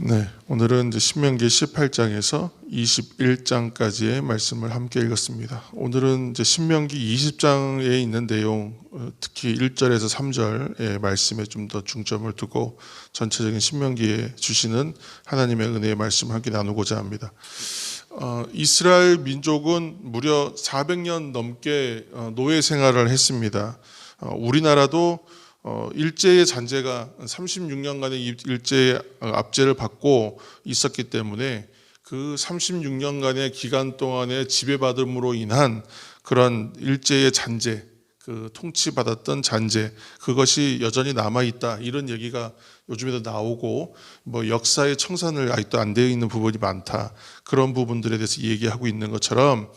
네, 오늘은 이제 신명기 18장에서 21장까지의 말씀을 함께 읽었습니다. 오늘은 이제 신명기 20장에 있는 내용, 어, 특히 1절에서 3절의 말씀에 좀 더 중점을 두고 전체적인 신명기에 주시는 하나님의 은혜의 말씀을 함께 나누고자 합니다. 어, 이스라엘 민족은 무려 400년 넘게 어, 노예 생활을 했습니다. 어, 우리나라도 어, 일제의 잔재가 36년간의 일제의 압제를 받고 있었기 때문에 그 36년간의 기간 동안에 지배받음으로 인한 그런 일제의 잔재, 그 통치받았던 잔재, 그것이 여전히 남아 있다. 이런 얘기가 요즘에도 나오고 뭐 역사의 청산을 아직도 안 되어 있는 부분이 많다. 그런 부분들에 대해서 얘기하고 있는 것처럼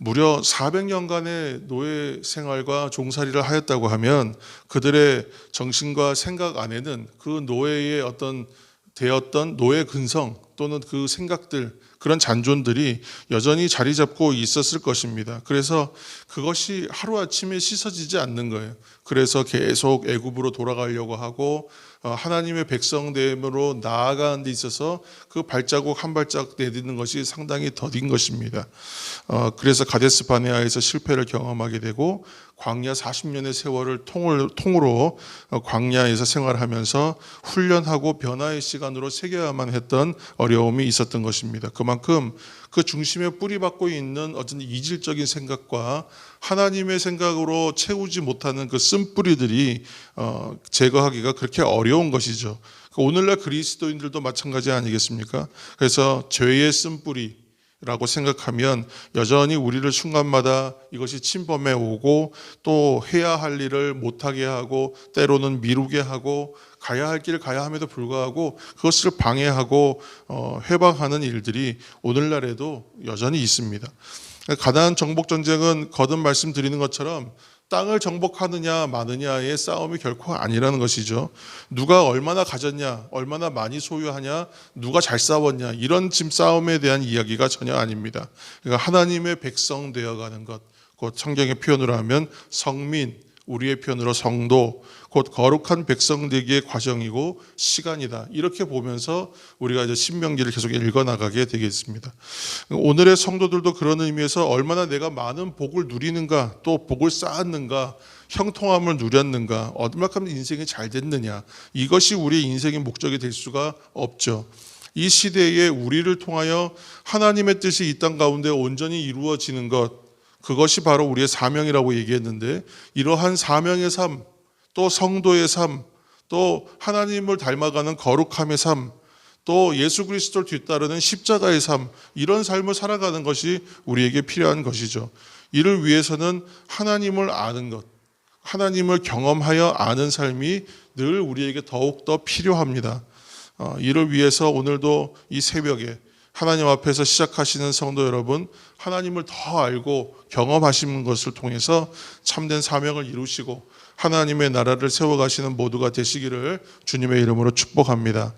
무려 400년간의 노예 생활과 종살이를 하였다고 하면 그들의 정신과 생각 안에는 그 노예의 어떤 되었던 노예 근성 또는 그 생각들 그런 잔존들이 여전히 자리 잡고 있었을 것입니다. 그래서 그것이 하루아침에 씻어지지 않는 거예요. 그래서 계속 애굽으로 돌아가려고 하고 어, 하나님의 백성됨으로 나아가는 데 있어서 그 발자국 한 발자국 내딛는 것이 상당히 더딘 것입니다. 어, 그래서 가데스 바네아에서 실패를 경험하게 되고 광야 40년의 세월을 통을, 통으로 어, 광야에서 생활하면서 훈련하고 변화의 시간으로 새겨야만 했던 어려움이 있었던 것입니다. 그만큼 그 중심에 뿌리박고 있는 어떤 이질적인 생각과 하나님의 생각으로 채우지 못하는 그 쓴뿌리들이 어, 제거하기가 그렇게 어려운 것이죠. 오늘날 그리스도인들도 마찬가지 아니겠습니까? 그래서 죄의 쓴뿌리, 라고 생각하면 여전히 우리를 순간마다 이것이 침범해 오고 또 해야 할 일을 못하게 하고 때로는 미루게 하고 가야 할 길을 가야 함에도 불구하고 그것을 방해하고 어, 해방하는 일들이 오늘날에도 여전히 있습니다. 가나안 정복 전쟁은 거듭 말씀드리는 것처럼 땅을 정복하느냐 마느냐의 싸움이 결코 아니라는 것이죠. 누가 얼마나 가졌냐, 얼마나 많이 소유하냐, 누가 잘 싸웠냐 이런 짐 싸움에 대한 이야기가 전혀 아닙니다. 그러니까 하나님의 백성 되어가는 것, 곧 성경의 표현으로 하면 성민, 우리의 표현으로 성도, 곧 거룩한 백성 되기의 과정이고 시간이다. 이렇게 보면서 우리가 이제 신명기를 계속 읽어 나가게 되겠습니다. 오늘의 성도들도 그런 의미에서 얼마나 내가 많은 복을 누리는가, 또 복을 쌓았는가, 형통함을 누렸는가, 얼마큼 인생이 잘 됐느냐. 이것이 우리의 인생의 목적이 될 수가 없죠. 이 시대에 우리를 통하여 하나님의 뜻이 이 땅 가운데 온전히 이루어지는 것, 그것이 바로 우리의 사명이라고 얘기했는데 이러한 사명의 삶, 또 성도의 삶, 또 하나님을 닮아가는 거룩함의 삶, 또 예수 그리스도를 뒤따르는 십자가의 삶, 이런 삶을 살아가는 것이 우리에게 필요한 것이죠. 이를 위해서는 하나님을 아는 것, 하나님을 경험하여 아는 삶이 늘 우리에게 더욱더 필요합니다. 어, 이를 위해서 오늘도 이 새벽에 하나님 앞에서 시작하시는 성도 여러분, 하나님을 더 알고 경험하시는 것을 통해서 참된 사명을 이루시고 하나님의 나라를 세워가시는 모두가 되시기를 주님의 이름으로 축복합니다.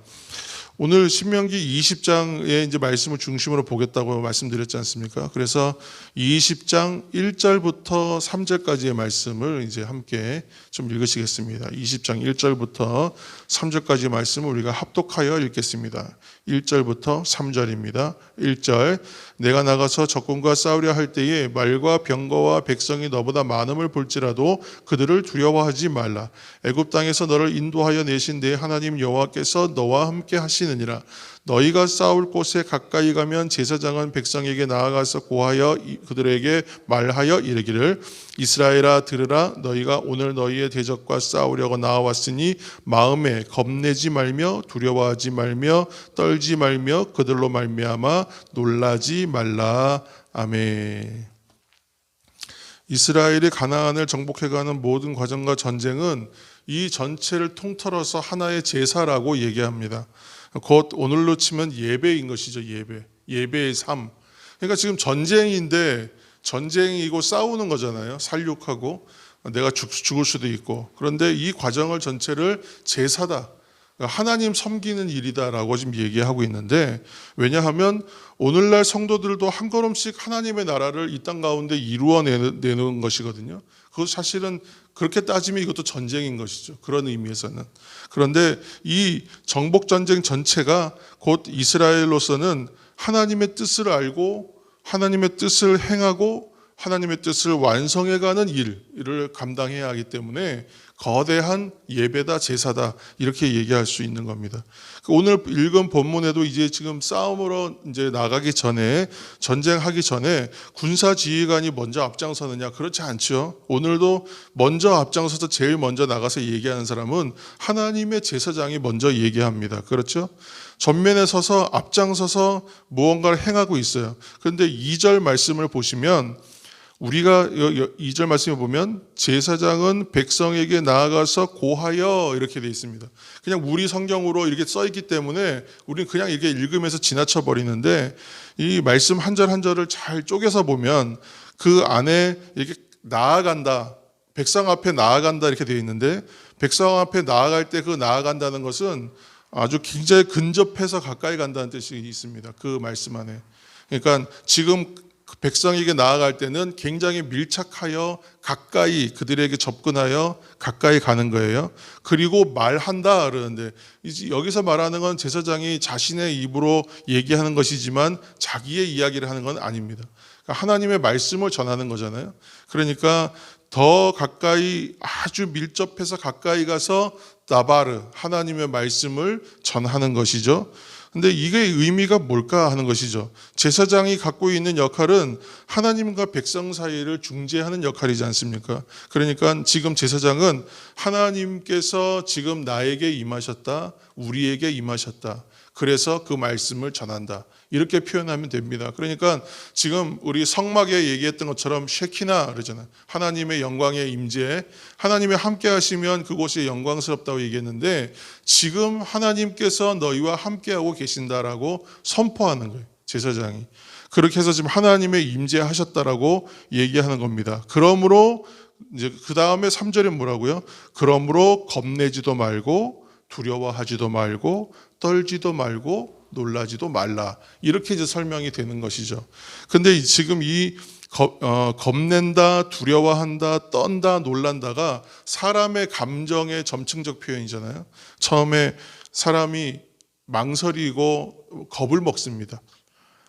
오늘 신명기 20장의 이제 말씀을 중심으로 보겠다고 말씀드렸지 않습니까? 그래서 20장 1절부터 3절까지의 말씀을 이제 함께 좀 읽으시겠습니다. 20장 1절부터 3절까지의 말씀을 우리가 합독하여 읽겠습니다. 1절부터 3절입니다. 1절 내가 나가서 적군과 싸우려 할 때에 말과 병거와 백성이 너보다 많음을 볼지라도 그들을 두려워하지 말라. 애굽 땅에서 너를 인도하여 내신 내 하나님 여호와께서 너와 함께 하시느니라. 너희가 싸울 곳에 가까이 가면 제사장은 백성에게 나아가서 고하여 그들에게 말하여 이르기를 이스라엘아 들으라 너희가 오늘 너희의 대적과 싸우려고 나와왔으니 마음에 겁내지 말며 두려워하지 말며 떨지 말며 그들로 말미암아 놀라지 말라 아멘. 이스라엘이 가나안을 정복해가는 모든 과정과 전쟁은 이 전체를 통틀어서 하나의 제사라고 얘기합니다. 곧 오늘로 치면 예배인 것이죠, 예배. 예배의 삶. 그러니까 지금 전쟁인데 전쟁이고 싸우는 거잖아요. 살육하고 내가 죽, 죽을 수도 있고. 그런데 이 과정을 전체를 제사다. 하나님 섬기는 일이다라고 지금 얘기하고 있는데 왜냐하면 오늘날 성도들도 한 걸음씩 하나님의 나라를 이 땅 가운데 이루어내는 것이거든요. 그것 사실은 그렇게 따지면 이것도 전쟁인 것이죠. 그런 의미에서는. 그런데 이 정복 전쟁 전체가 곧 이스라엘로서는 하나님의 뜻을 알고 하나님의 뜻을 행하고 하나님의 뜻을 완성해가는 일을 감당해야 하기 때문에 거대한 예배다 제사다 이렇게 얘기할 수 있는 겁니다. 그 오늘 읽은 본문에도 이제 지금 싸움으로 이제 나가기 전에 전쟁하기 전에 군사 지휘관이 먼저 앞장서느냐 그렇지 않죠. 오늘도 먼저 앞장서서 제일 먼저 나가서 얘기하는 사람은 하나님의 제사장이 먼저 얘기합니다. 그렇죠? 전면에 서서 앞장서서 무언가를 행하고 있어요. 그런데 2절 말씀을 보시면 우리가 2절 말씀을 보면 제사장은 백성에게 나아가서 고하여 이렇게 돼 있습니다. 그냥 우리 성경으로 이렇게 써 있기 때문에 우리는 그냥 이렇게 읽으면서 지나쳐 버리는데 이 말씀 한 절 한 절을 잘 쪼개서 보면 그 안에 이렇게 나아간다. 백성 앞에 나아간다 이렇게 되어 있는데 백성 앞에 나아갈 때 그 나아간다는 것은 아주 굉장히 근접해서 가까이 간다는 뜻이 있습니다. 그 말씀 안에. 그러니까 지금 그 백성에게 나아갈 때는 굉장히 밀착하여 가까이 그들에게 접근하여 가까이 가는 거예요. 그리고 말한다 그러는데 여기서 말하는 건 제사장이 자신의 입으로 얘기하는 것이지만 자기의 이야기를 하는 건 아닙니다. 그러니까 하나님의 말씀을 전하는 거잖아요. 그러니까 더 가까이 아주 밀접해서 가까이 가서 나바르 하나님의 말씀을 전하는 것이죠. 근데 이게 의미가 뭘까 하는 것이죠. 제사장이 갖고 있는 역할은 하나님과 백성 사이를 중재하는 역할이지 않습니까? 그러니까 지금 제사장은 하나님께서 지금 나에게 임하셨다, 우리에게 임하셨다. 그래서 그 말씀을 전한다. 이렇게 표현하면 됩니다. 그러니까 지금 우리 성막에 얘기했던 것처럼 쉐키나 그러잖아요. 하나님의 영광의 임재, 하나님의 함께 하시면 그곳이 영광스럽다고 얘기했는데 지금 하나님께서 너희와 함께하고 계신다라고 선포하는 거예요. 제사장이. 그렇게 해서 지금 하나님의 임재하셨다라고 얘기하는 겁니다. 그러므로 이제 그 다음에 3절에 뭐라고요? 그러므로 겁내지도 말고 두려워하지도 말고 떨지도 말고 놀라지도 말라. 이렇게 이제 설명이 되는 것이죠. 근데 지금 이 겁, 어, 겁낸다, 두려워한다, 떤다, 놀란다가 사람의 감정의 점층적 표현이잖아요. 처음에 사람이 망설이고 겁을 먹습니다.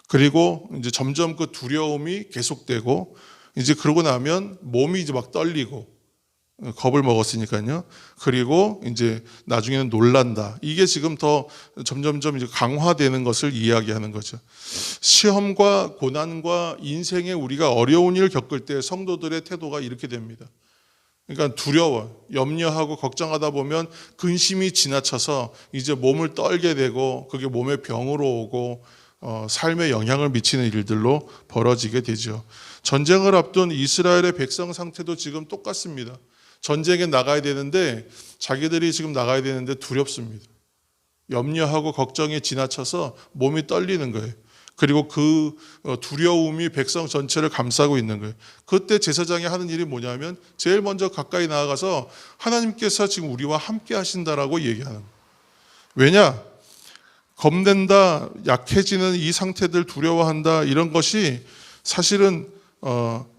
그리고 이제 점점 그 두려움이 계속되고 이제 그러고 나면 몸이 이제 막 떨리고 겁을 먹었으니까요. 그리고 이제 나중에는 놀란다. 이게 지금 더 점점점 이제 강화되는 것을 이야기하는 거죠. 시험과 고난과 인생에 우리가 어려운 일을 겪을 때 성도들의 태도가 이렇게 됩니다. 그러니까 두려워, 염려하고 걱정하다 보면 근심이 지나쳐서 이제 몸을 떨게 되고 그게 몸의 병으로 오고 어, 삶에 영향을 미치는 일들로 벌어지게 되죠. 전쟁을 앞둔 이스라엘의 백성 상태도 지금 똑같습니다. 전쟁에 나가야 되는데 자기들이 지금 나가야 되는데 두렵습니다. 염려하고 걱정이 지나쳐서 몸이 떨리는 거예요. 그리고 그 어, 두려움이 백성 전체를 감싸고 있는 거예요. 그때 제사장이 하는 일이 뭐냐면 제일 먼저 가까이 나아가서 하나님께서 지금 우리와 함께 하신다라고 얘기하는 거예요. 왜냐? 겁낸다, 약해지는 이 상태들 두려워한다 이런 것이 사실은 어,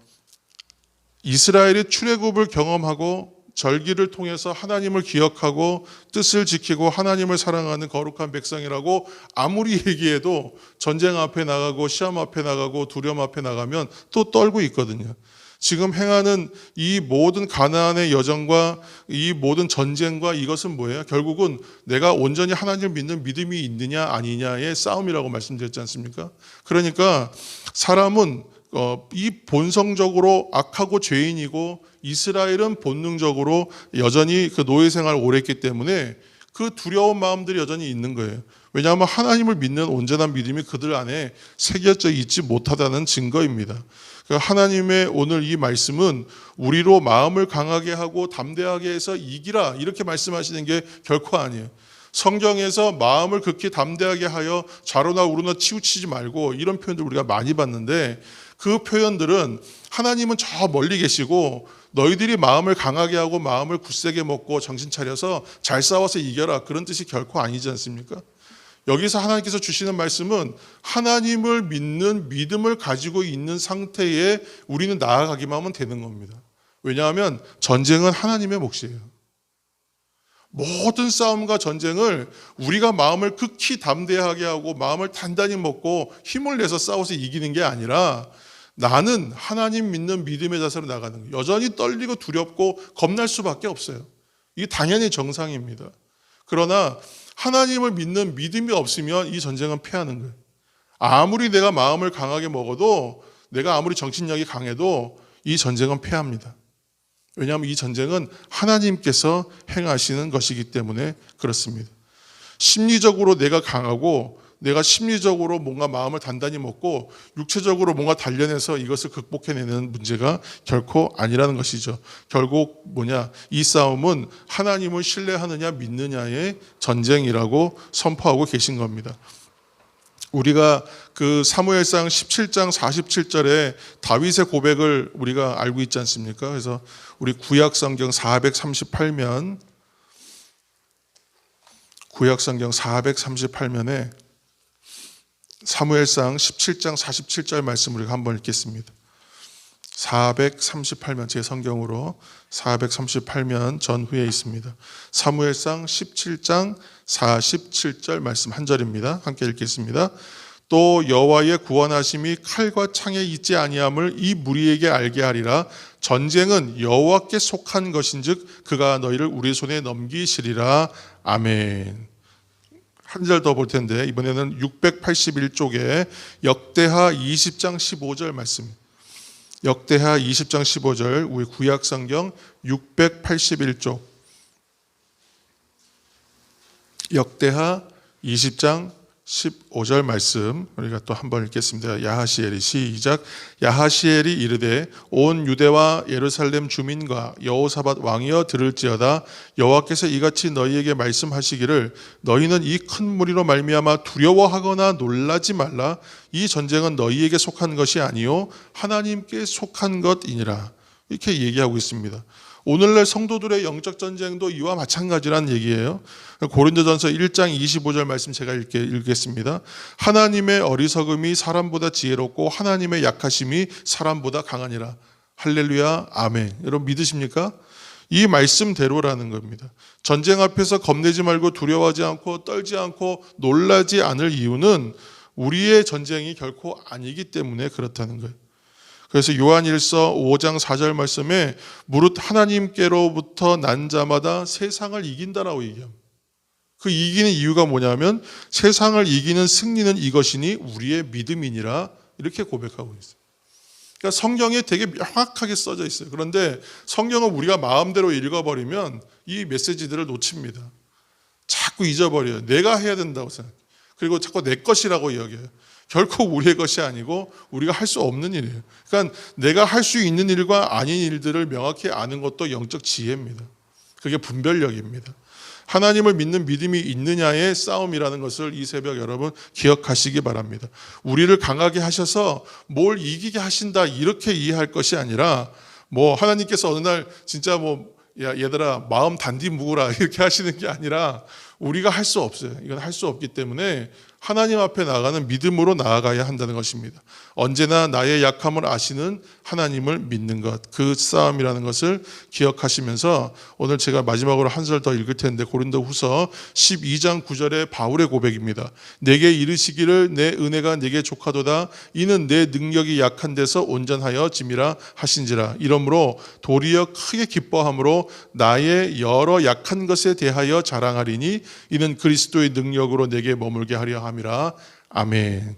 이스라엘이 출애굽을 경험하고 절기를 통해서 하나님을 기억하고 뜻을 지키고 하나님을 사랑하는 거룩한 백성이라고 아무리 얘기해도 전쟁 앞에 나가고 시험 앞에 나가고 두려움 앞에 나가면 또 떨고 있거든요. 지금 행하는 이 모든 가나안의 여정과 이 모든 전쟁과 이것은 뭐예요? 결국은 내가 온전히 하나님을 믿는 믿음이 있느냐 아니냐의 싸움이라고 말씀드렸지 않습니까? 그러니까 사람은 어, 이 본성적으로 악하고 죄인이고 이스라엘은 본능적으로 여전히 그 노예 생활을 오래 했기 때문에 그 두려운 마음들이 여전히 있는 거예요. 왜냐하면 하나님을 믿는 온전한 믿음이 그들 안에 새겨져 있지 못하다는 증거입니다. 그러니까 하나님의 오늘 이 말씀은 우리로 마음을 강하게 하고 담대하게 해서 이기라 이렇게 말씀하시는 게 결코 아니에요. 성경에서 마음을 극히 담대하게 하여 좌로나 우로나 치우치지 말고 이런 표현들 우리가 많이 봤는데 그 표현들은 하나님은 저 멀리 계시고 너희들이 마음을 강하게 하고 마음을 굳세게 먹고 정신 차려서 잘 싸워서 이겨라 그런 뜻이 결코 아니지 않습니까? 여기서 하나님께서 주시는 말씀은 하나님을 믿는 믿음을 가지고 있는 상태에 우리는 나아가기만 하면 되는 겁니다. 왜냐하면 전쟁은 하나님의 몫이에요. 모든 싸움과 전쟁을 우리가 마음을 극히 담대하게 하고 마음을 단단히 먹고 힘을 내서 싸워서 이기는 게 아니라 나는 하나님 믿는 믿음의 자세로 나가는 거예요. 여전히 떨리고 두렵고 겁날 수밖에 없어요. 이게 당연히 정상입니다. 그러나 하나님을 믿는 믿음이 없으면 이 전쟁은 패하는 거예요. 아무리 내가 마음을 강하게 먹어도 내가 아무리 정신력이 강해도 이 전쟁은 패합니다. 왜냐하면 이 전쟁은 하나님께서 행하시는 것이기 때문에 그렇습니다. 심리적으로 내가 강하고 내가 심리적으로 뭔가 마음을 단단히 먹고 육체적으로 뭔가 단련해서 이것을 극복해내는 문제가 결코 아니라는 것이죠. 결국 뭐냐? 이 싸움은 하나님을 신뢰하느냐 믿느냐의 전쟁이라고 선포하고 계신 겁니다. 우리가 그 사무엘상 17장 47절에 다윗의 고백을 우리가 알고 있지 않습니까? 그래서 우리 구약 성경 438면 구약 성경 438면에 사무엘상 17장 47절 말씀 우리가 한번 읽겠습니다. 438면 제 성경으로 438면 전후에 있습니다. 사무엘상 17장 47절 말씀 한 절입니다. 함께 읽겠습니다. 또 여호와의 구원하심이 칼과 창에 있지 아니함을 이 무리에게 알게 하리라 전쟁은 여호와께 속한 것인즉 그가 너희를 우리 손에 넘기시리라 아멘. 한 절 더 볼 텐데 이번에는 681쪽에 역대하 20장 15절 말씀. 역대하 20장 15절 우리 구약 성경 681쪽 역대하 20장 15절 말씀 우리가 또 한 번 읽겠습니다. 야하시엘이 시작 야하시엘이 이르되 온 유대와 예루살렘 주민과 여호사밧 왕이여 들을지어다 여호와께서 이같이 너희에게 말씀하시기를 너희는 이 큰 무리로 말미암아 두려워하거나 놀라지 말라 이 전쟁은 너희에게 속한 것이 아니요 하나님께 속한 것이니라 이렇게 얘기하고 있습니다. 오늘날 성도들의 영적 전쟁도 이와 마찬가지란 얘기예요. 고린도전서 1장 25절 말씀 제가 읽게, 읽겠습니다. 하나님의 어리석음이 사람보다 지혜롭고 하나님의 약하심이 사람보다 강하니라. 할렐루야, 아멘. 여러분 믿으십니까? 이 말씀대로라는 겁니다. 전쟁 앞에서 겁내지 말고 두려워하지 않고 떨지 않고 놀라지 않을 이유는 우리의 전쟁이 결코 아니기 때문에 그렇다는 거예요. 그래서 요한일서 5장 4절 말씀에 무릇 하나님께로부터 난 자마다 세상을 이긴다라고 얘기합니다. 그 이기는 이유가 뭐냐면 세상을 이기는 승리는 이것이니 우리의 믿음이니라 이렇게 고백하고 있어요. 그러니까 성경에 되게 명확하게 써져 있어요. 그런데 성경을 우리가 마음대로 읽어버리면 이 메시지들을 놓칩니다. 자꾸 잊어버려요. 내가 해야 된다고 생각해요. 그리고 자꾸 내 것이라고 여겨요. 결코 우리의 것이 아니고 우리가 할 수 없는 일이에요. 그러니까 내가 할 수 있는 일과 아닌 일들을 명확히 아는 것도 영적 지혜입니다. 그게 분별력입니다. 하나님을 믿는 믿음이 있느냐의 싸움이라는 것을 이 새벽 여러분 기억하시기 바랍니다. 우리를 강하게 하셔서 뭘 이기게 하신다 이렇게 이해할 것이 아니라 뭐 하나님께서 어느 날 진짜 뭐 야, 얘들아 마음 단디 묵으라 이렇게 하시는 게 아니라 우리가 할 수 없어요. 이건 할 수 없기 때문에 하나님 앞에 나가는 믿음으로 나아가야 한다는 것입니다. 언제나 나의 약함을 아시는 하나님을 믿는 것, 그 싸움이라는 것을 기억하시면서 오늘 제가 마지막으로 한 절 더 읽을 텐데 고린도 후서 12장 9절의 바울의 고백입니다. 내게 이르시기를 내 은혜가 내게 족하도다. 이는 내 능력이 약한 데서 온전하여 짐이라 하신지라. 이러므로 도리어 크게 기뻐함으로 나의 여러 약한 것에 대하여 자랑하리니 이는 그리스도의 능력으로 내게 머물게 하려 함 이라. 아멘.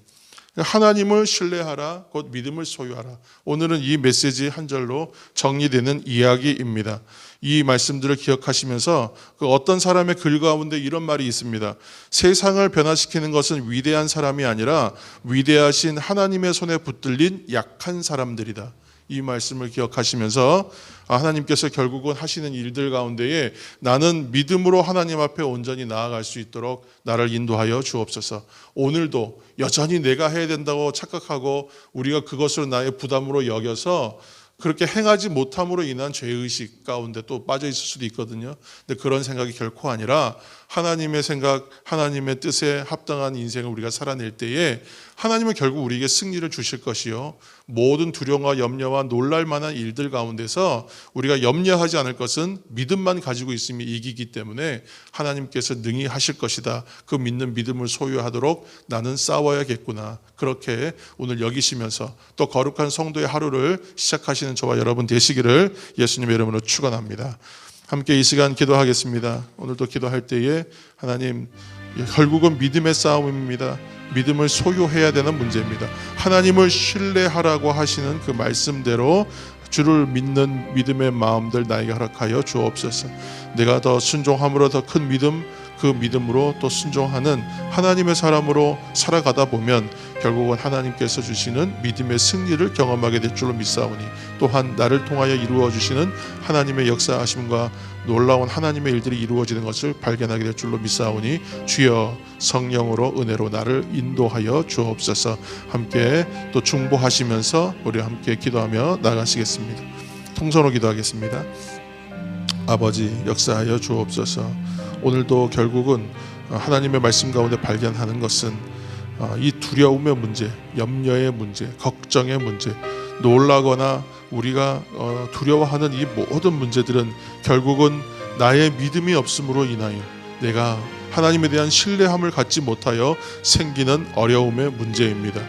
하나님을 신뢰하라, 곧 믿음을 소유하라. 오늘은 이 메시지 한 절로 정리되는 이야기입니다. 이 말씀들을 기억하시면서 그 어떤 사람의 글 가운데 이런 말이 있습니다. 세상을 변화시키는 것은 위대한 사람이 아니라 위대하신 하나님의 손에 붙들린 약한 사람들이다. 이 말씀을 기억하시면서 아, 하나님께서 결국은 하시는 일들 가운데에 나는 믿음으로 하나님 앞에 온전히 나아갈 수 있도록 나를 인도하여 주옵소서. 오늘도 여전히 내가 해야 된다고 착각하고 우리가 그것을 나의 부담으로 여겨서 그렇게 행하지 못함으로 인한 죄의식 가운데 또 빠져 있을 수도 있거든요. 근데 그런 생각이 결코 아니라 하나님의 생각, 하나님의 뜻에 합당한 인생을 우리가 살아낼 때에 하나님은 결국 우리에게 승리를 주실 것이요. 모든 두려움과 염려와 놀랄 만한 일들 가운데서 우리가 염려하지 않을 것은 믿음만 가지고 있으면 이기기 때문에 하나님께서 능히 하실 것이다. 그 믿는 믿음을 소유하도록 나는 싸워야겠구나. 그렇게 오늘 여기시면서 또 거룩한 성도의 하루를 시작하시는 저와 여러분 되시기를 예수님의 이름으로 축원합니다. 함께 이 시간 기도하겠습니다. 오늘도 기도할 때에 하나님 결국은 믿음의 싸움입니다. 믿음을 소유해야 되는 문제입니다. 하나님을 신뢰하라고 하시는 그 말씀대로 주를 믿는 믿음의 마음들 나에게 허락하여 주옵소서. 내가 더 순종함으로 더 큰 믿음 그 믿음으로 또 순종하는 하나님의 사람으로 살아가다 보면 결국은 하나님께서 주시는 믿음의 승리를 경험하게 될 줄로 믿사오니 또한 나를 통하여 이루어 주시는 하나님의 역사하심과 놀라운 하나님의 일들이 이루어지는 것을 발견하게 될 줄로 믿사오니 주여 성령으로 은혜로 나를 인도하여 주옵소서 함께 또 중보하시면서 우리 함께 기도하며 나가시겠습니다. 통성으로 기도하겠습니다. 아버지 역사하여 주옵소서. 오늘도 결국은 하나님의 말씀 가운데 발견하는 것은 어, 이 두려움의 문제, 염려의 문제, 걱정의 문제, 놀라거나 우리가 어, 두려워하는 이 모든 문제들은 결국은 나의 믿음이 없음으로 인하여 내가 하나님에 대한 신뢰함을 갖지 못하여 생기는 어려움의 문제입니다.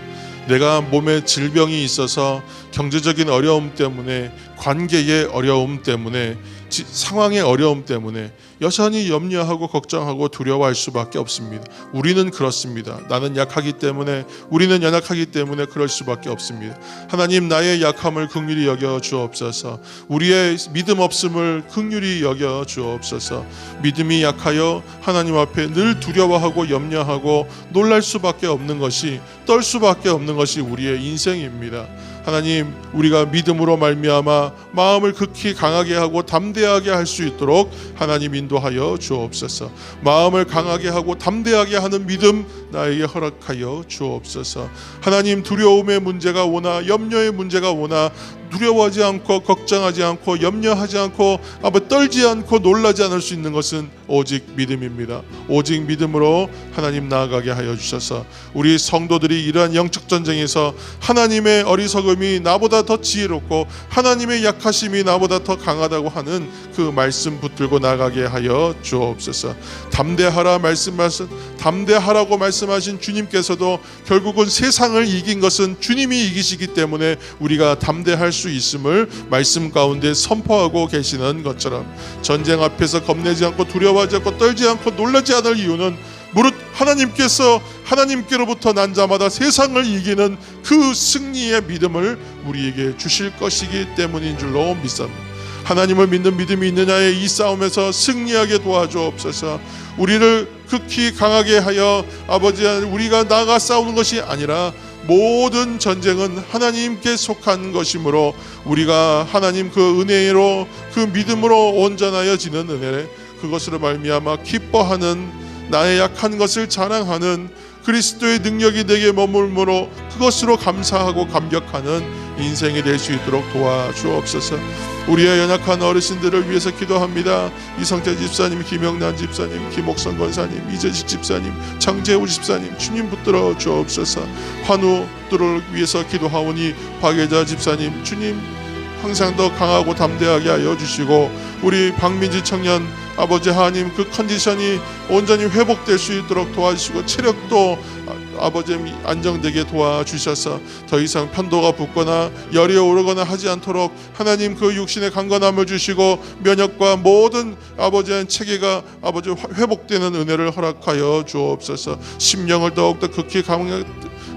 내가 몸에 질병이 있어서 경제적인 어려움 때문에 관계의 어려움 때문에 지- 상황의 어려움 때문에 여전히 염려하고 걱정하고 두려워할 수밖에 없습니다. 우리는 그렇습니다. 나는 약하기 때문에 우리는 연약하기 때문에 그럴 수밖에 없습니다. 하나님 나의 약함을 긍휼히 여겨 주옵소서. 우리의 믿음 없음을 긍휼히 여겨 주옵소서. 믿음이 약하여 하나님 앞에 늘 두려워하고 염려하고 놀랄 수밖에 없는 것이 떨 수밖에 없는 것이 우리의 인생입니다. 하나님 우리가 믿음으로 말미암아 마음을 극히 강하게 하고 담대하게 할 수 있도록 하나님 인도하여 주옵소서. 마음을 강하게 하고 담대하게 하는 믿음 나에게 허락하여 주옵소서. 하나님 두려움의 문제가 오나 염려의 문제가 오나 두려워하지 않고 걱정하지 않고 염려하지 않고 아버 떨지 않고 놀라지 않을 수 있는 것은 오직 믿음입니다. 오직 믿음으로 하나님 나아가게 하여 주셔서 우리 성도들이 이러한 영적 전쟁에서 하나님의 어리석음이 나보다 더 지혜롭고 하나님의 약하심이 나보다 더 강하다고 하는 그 말씀 붙들고 나가게 하여 주옵소서. 담대하라 말씀하신 담대하라고 말씀하신 주님께서도 결국은 세상을 이긴 것은 주님이 이기시기 때문에 우리가 담대할 수 있음을 말씀 가운데 선포하고 계시는 것처럼 전쟁 앞에서 겁내지 않고 두려워 하지 않고 떨지 않고 놀라지 않을 이유는 무릇 하나님께서 하나님께로부터 난 자마다 세상을 이기는 그 승리의 믿음을 우리에게 주실 것이기 때문인 줄로 믿습니다. 하나님을 믿는 믿음이 있느냐의 이 싸움에서 승리하게 도와주옵소서. 우리를 극히 강하게 하여 아버지 우리가 나가 싸우는 것이 아니라 모든 전쟁은 하나님께 속한 것이므로 우리가 하나님 그 은혜로 그 믿음으로 온전하여 지는 은혜 그것으로 말미암아 기뻐하는 나의 약한 것을 자랑하는 그리스도의 능력이 내게 머물므로 그것으로 감사하고 감격하는 인생이 될 수 있도록 도와주옵소서. 우리의 연약한 어르신들을 위해서 기도합니다. 이성태 집사님, 김영란 집사님, 김옥선 권사님, 이재식 집사님, 장재우 집사님, 주님 붙들어 주옵소서. 환우들을 위해서 기도하오니 박예자 집사님, 주님 항상 더 강하고 담대하게 하여 주시고 우리 박민지 청년 아버지 하나님 그 컨디션이 온전히 회복될 수 있도록 도와주시고 체력도 아- 아버지 안정되게 도와주셔서 더 이상 편도가 붓거나 열이 오르거나 하지 않도록 하나님 그 육신의 강건함을 주시고 면역과 모든 아버지의 체계가 아버지 화- 회복되는 은혜를 허락하여 주옵소서. 심령을 더욱더 극히 강하게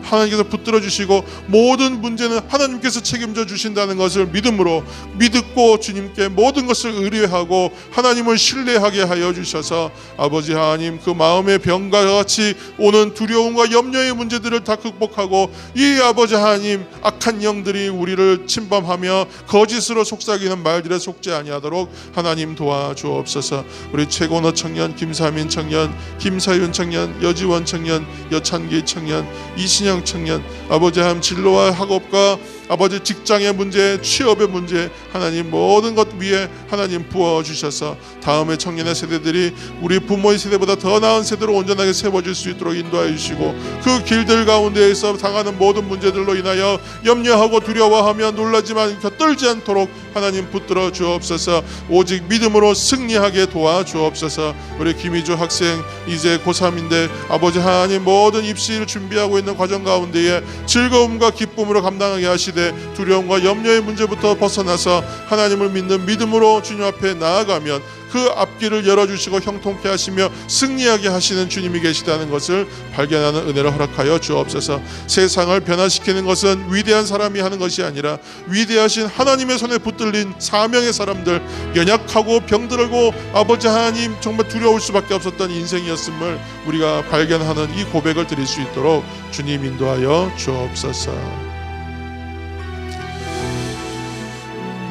하나님께서 붙들어 주시고 모든 문제는 하나님께서 책임져 주신다는 것을 믿음으로 믿고 주님께 모든 것을 의뢰하고 하나님을 신뢰하게 하여 주셔서 아버지 하나님 그 마음의 병과 같이 오는 두려움과 염려의 문제들을 다 극복하고 이 아버지 하나님 악한 영들이 우리를 침범하며 거짓으로 속삭이는 말들에 속지 아니하도록 하나님 도와주옵소서. 우리 최고너 청년 김사민 청년 김사윤 청년 여지원 청년 여찬기 청년 이신영 청년 아버지 하나님 진로와 학업과 아버지 직장의 문제, 취업의 문제, 하나님 모든 것 위에 하나님 부어 주셔서 다음의 청년의 세대들이 우리 부모의 세대보다 더 나은 세대로 온전하게 세워질 수 있도록 인도하여 주시고 그 길들 가운데에서 당하는 모든 문제들로 인하여 염려하고 두려워하며 놀라지만 곁들지 않도록 하나님 붙들어 주옵소서. 오직 믿음으로 승리하게 도와 주옵소서. 우리 김희주 학생 이제 고3인데 아버지 하나님 모든 입시를 준비하고 있는 과정 가운데에 즐거움과 기쁨으로 감당하게 하시되 두려움과 염려의 문제부터 벗어나서 하나님을 믿는 믿음으로 주님 앞에 나아가면 그 앞길을 열어주시고 형통케 하시며 승리하게 하시는 주님이 계시다는 것을 발견하는 은혜를 허락하여 주옵소서 세상을 변화시키는 것은 위대한 사람이 하는 것이 아니라 위대하신 하나님의 손에 붙들린 사명의 사람들 연약하고 병들고 아버지 하나님 정말 두려울 수밖에 없었던 인생이었음을 우리가 발견하는 이 고백을 드릴 수 있도록 주님 인도하여 주옵소서.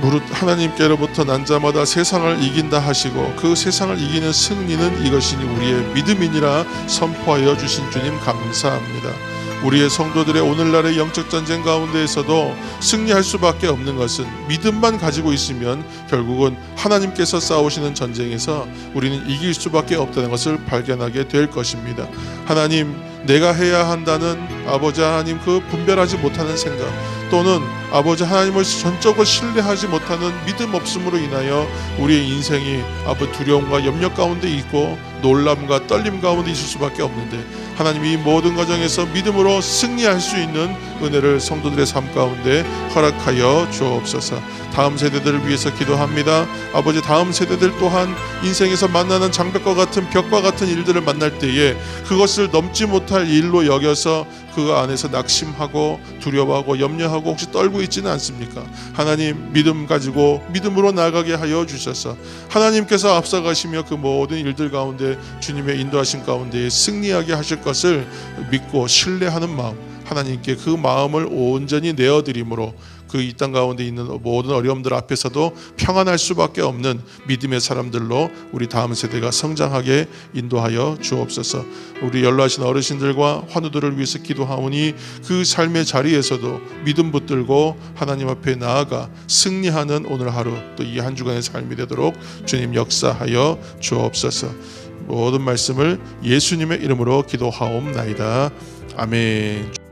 무릇 하나님께로부터 난 자마다 세상을 이긴다 하시고 그 세상을 이기는 승리는 이것이니 우리의 믿음이니라 선포하여 주신 주님 감사합니다. 우리의 성도들의 오늘날의 영적 전쟁 가운데에서도 승리할 수밖에 없는 것은 믿음만 가지고 있으면 결국은 하나님께서 싸우시는 전쟁에서 우리는 이길 수밖에 없다는 것을 발견하게 될 것입니다. 하나님 내가 해야 한다는 아버지 하나님 그 분별하지 못하는 생각 또는 아버지 하나님을 전적으로 신뢰하지 못하는 믿음 없음으로 인하여 우리의 인생이 아버지 두려움과 염려 가운데 있고 놀람과 떨림 가운데 있을 수밖에 없는데 하나님 이 모든 과정에서 믿음으로 승리할 수 있는 은혜를 성도들의 삶 가운데 허락하여 주옵소서. 다음 세대들을 위해서 기도합니다. 아버지 다음 세대들 또한 인생에서 만나는 장벽과 같은 벽과 같은 일들을 만날 때에 그것을 넘지 못할 일로 여겨서 그 안에서 낙심하고 두려워하고 염려하고 혹시 떨고 있지는 않습니까? 하나님 믿음 가지고 믿음으로 나아가게 하여 주셔서 하나님께서 앞서가시며 그 모든 일들 가운데 주님의 인도하신 가운데 승리하게 하실 것을 믿고 신뢰하는 마음 하나님께 그 마음을 온전히 내어드림으로 그 이 땅 가운데 있는 모든 어려움들 앞에서도 평안할 수밖에 없는 믿음의 사람들로 우리 다음 세대가 성장하게 인도하여 주옵소서. 우리 연로하신 어르신들과 환우들을 위해서 기도하오니 그 삶의 자리에서도 믿음 붙들고 하나님 앞에 나아가 승리하는 오늘 하루 또 이 한 주간의 삶이 되도록 주님 역사하여 주옵소서. 모든 말씀을 예수님의 이름으로 기도하옵나이다. 아멘.